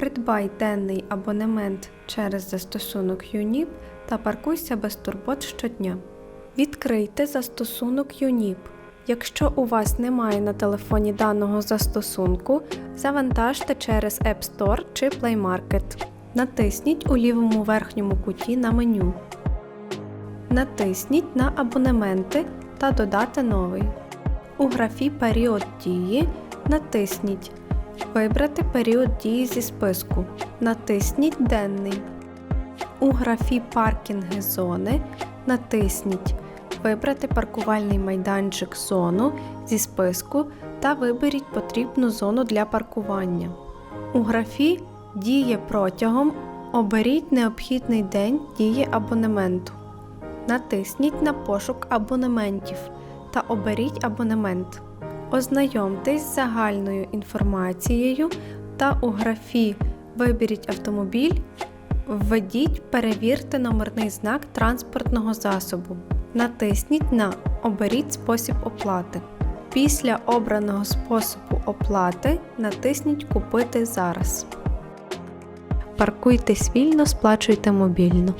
Придбай денний абонемент через застосунок ЮНІП та паркуйся без турбот щодня. Відкрийте застосунок ЮНІП. Якщо у вас немає на телефоні даного застосунку, завантажте через App Store чи Play Market. Натисніть у лівому верхньому куті на меню. Натисніть на Абонементи та Додати новий. У графі Період дії натисніть Вибрати період дії зі списку. Натисніть Денний. У графі Паркінги зони натисніть Вибрати паркувальний майданчик зону зі списку та виберіть потрібну зону для паркування. У графі Діє протягом оберіть необхідний день дії абонементу. Натисніть на пошук абонементів та оберіть абонемент. Ознайомтесь з загальною інформацією та у графі Виберіть автомобіль введіть Перевірте номерний знак транспортного засобу. Натисніть на Оберіть спосіб оплати. Після обраного способу оплати натисніть Купити зараз. Паркуйтесь вільно, сплачуйте мобільно.